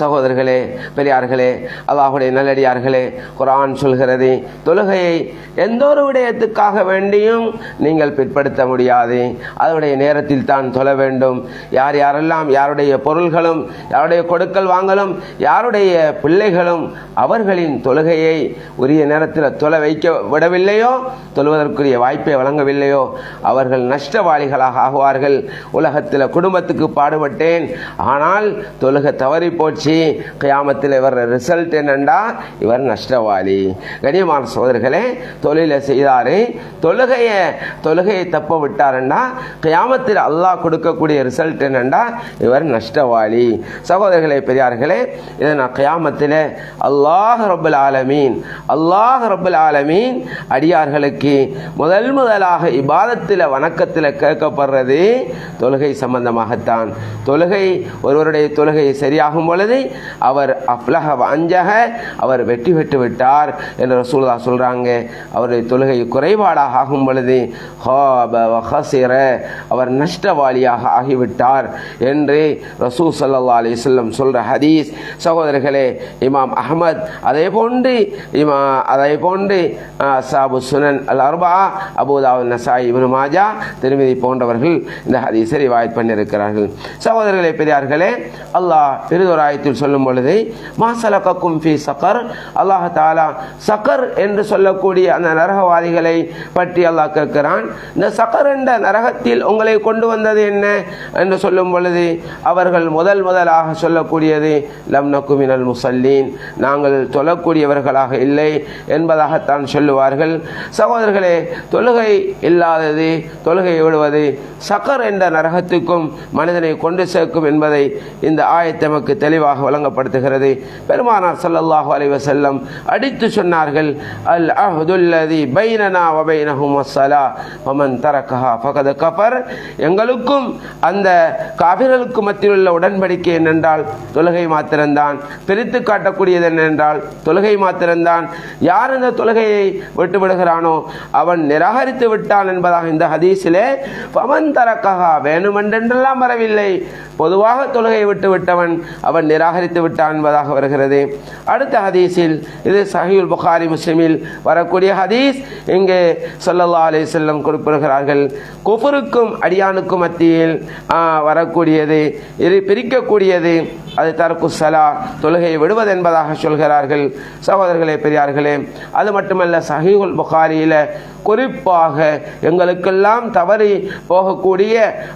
சகோதரர்களே பெரியார்களே அல்லாஹுடைய நல்லடியார்களே குரான் சொல்கிறது தொழுகையை எந்த ஒரு விடயத்துக்காக வேண்டியும் நீங்கள் பிற்படுத்த முடியாது. அதனுடைய நேரத்தில் தான் தொழ வேண்டும். யார் யாரெல்லாம் யாருடைய பொருள்களும் யாருடைய கொடுக்கல் வாங்கலும் யாருடைய பிள்ளைகளும் அவர்களின் தொழுகையை உரிய நேரத்தில் தொலை வைக்க விடவில்லையோ தொழுவதற்குரிய வாய்ப்பை வழங்கவில்லையோ அவர்கள் நஷ்டவாளிகளாக ஆகுவார்கள். உலகத்தில் குடும்பத்துக்கு பாடுபட்டேன். ஆனால் தொழுகை தவறி போச்சு. கியாமத்தில் இவர் ரிசல்ட் என்னண்டா? இவர் நஷ்டவாளி. கனியமான சோதர்களே தொழிலை செய்தார். தொழுகையை தொழுகையை தப்ப விட்டாருன்னா கியாமத்தில் அல்லாஹ் கொடுக்கக்கூடிய ரிசல்ட் என்னண்டா? இவர் நஷ்டவாளி. சகோதரர்களே பெரியார்களே இதை நான் கியாமத்தில் அல்லாஹ் ரபுல் ஆலமீன் அல்லாஹ் ரபுல் ஆலமீன் அடியார்களுக்கு முதல் முதலாக இபாதத்தில் வணக்கத்தில் கேட்கப்படுறது தொழுகை சம்பந்தமாகத்தான். தொழுகை ஒருவருடைய தொழுகை சரியாகும்? பொழுது அவர் அப்லக அஞ்சக அவர் வெற்றி பெற்று விட்டார் என்று ரசூலா சொல்றாங்க. அவருடைய தொழுகை குறைபாடாக ஆகும் பொழுது ஹசிர அவர் நஷ்டவாளியாக ஆகிவிட்டார் என்று ரசூ சல்லா அலிஸ்லம் சொல்ற ஹதீஸ். சகோதரர்களே இமாம் அஹமத் அதே போன்று இமா அதே போன்று சாபு சுனன் அல் அர்பா அபுதாவு நசாய் இவனு மாஜா திருமதி போன்றவர்கள் இந்த ஹதீஸை ரிவாயத் பண்ணியிருக்கிறார்கள். சகோதரர்களே பெரியார்களே அல்லாஹ் பெரிதொரு ஆயத்தில் சொல்லும் பொழுது மாசலக்கும் ஃபி சக்கர் அல்லாஹ் தாலா சக்கர் என்று சொல்லக்கூடிய அந்த நரகவாதிகளை பற்றி அல்லாஹ் கேட்கிறான். இந்த சக்கர் என்ற நரகத்தில் உங்களை கொண்டு வந்தது என்ன என்று சொல்லும் பொழுது அவர்கள் முதல் முதலாக சொல்லக்கூடியது லம் நக்குமினல் முசல்லீன். நாங்கள் தொழக்கூடியவர்களாக இல்லை என்பதாகத்தான் சொல்லுவார்கள். சகோதரர்களே தொழுகை இல்லாதது தொழுகை விடுவது சக்கர் என்ற நரகத்துக்கும் மனிதனை கொண்டு சேர்க்கும் என்பதை இந்த ஆயத் நமக்கு தெளிவாக வழங்கப்படுத்துகிறது பெருமானார் ஸல்லல்லாஹு அலைவசல்லம் அடித்து சொன்னார்கள் அல் அஹதுல்லதி பைனனா வபைனஹும் அஸ்ஸலா வஸ்ஸலா ஃபமன் தரக்கஹா ஃபகத கஃபர். எங்களுக்கும் அந்த காபிர்களுக்கு மத்தியில் உள்ள உடன்படிக்கை என்னென்றால் தொழுகை மாத்திரம்தான். பிரித்து காட்டக்கூடியது என்னென்றால் தொழுகை மாத்திரம்தான். யார் இந்த தொழுகையை விட்டு விடுகிறானோ அவன் நிராகரித்து விட்டான் என்பதாக இந்த ஹதீஸிலே பவன் தரக்கஹா வேணுமென்றென்றெல்லாம் வரவில்லை. பொதுவாக தொழுகை விட்டு விட்டவன் அவன் நிராகரித்து விட்டான் என்பதாக வருகிறது. அடுத்த ஹதீஸில் இது சஹீல் புகாரி முஸ்லிமில் வரக்கூடிய ஹதீஸ். இங்கே சொல்லல்லா அலி செல்லம் குறிப்பிடுகிறார்கள் குஃபருக்கும் அடியானுக்கும் மத்தியில் வரக்கூடியது இது பிரிக்கக்கூடியது அது தரக்கு சலா தொழுகையை விடுவது என்பதாக சொல்கிறார்கள். சகோதரர்களே பெரியார்களே அது மட்டுமல்ல சஹீஹுல் புகாரியில குறிப்பாக எங்களுக்கெல்லாம் தவறி போகக்கூடிய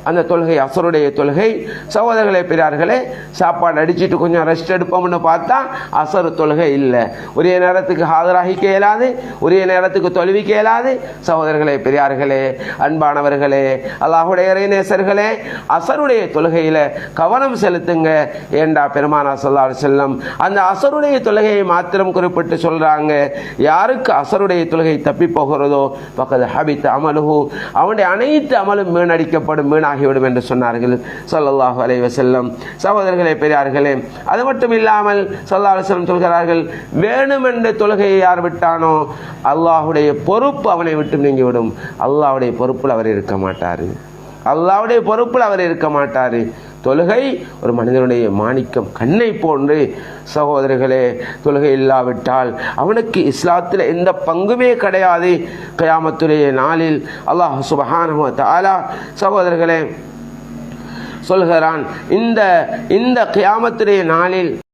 அந்த தொழுகை அசருடைய தொழுகை. சகோதரர்களே பெரியார்களே சாப்பாடு அடிச்சிட்டு கொஞ்சம் ரெஸ்ட் எடுப்போம்னு பார்த்தா அசரு தொழுகை இல்லை. உரிய நேரத்துக்கு ஆஜராகிக்க இயலாது உரிய நேரத்துக்கு தொழுவிக்க இயலாது. சகோதரர்களே பெரியார்களே அன்பானவர்களே அல்லாஹுடைய இறைநேசர்களே அசருடைய தொழுகையில கவனம் செலுத்துங்க. ஏண்டா பெருமானா சொல்லா செல்லம் அந்த அசருடைய தொழுகையை மாத்திரம் குறிப்பிட்டு சொல்றாங்க. யாருக்கு அசருடைய தொழுகை தப்பி போகிறதோ? பக்கத்து ஹபித் அமலுகு அவனுடைய அனைத்து அமலும் வீணடிக்கப்படும் வீணாகிவிடும் என்று சொன்னார்கள் சொல்லல்லாஹு அலைவ செல்லம் சகோதரர்களே பெரியார்களே அது மட்டும் இல்லாமல் ஸல்லல்லாஹு செல்லம் சொல்கிறார்கள் வேணுமென்ற தொழுகையை யார் விட்டானோ அல்லாஹுடைய பொறுப்பு அவனை விட்டு நீங்கிவிடும். அல்லாஹுடைய பொறுப்பில் அவர் இருக்க மாட்டார். அல்லாவுடைய பொறுப்பில் அவர் இருக்க மாட்டார். தொழுகை ஒரு மனிதனுடைய மாணிக்கம் கண்ணை போன்று சகோதரர்களே தொழுகை இல்லாவிட்டால் அவனுக்கு இஸ்லாத்தில் எந்த பங்குமே கிடையாது. கயாமத்துடைய நாளில் அல்லாஹ் சுபஹானஹு தாலா சகோதரர்களே சொல்கிறான் இந்த இந்த கியாமத்துடைய நாளில்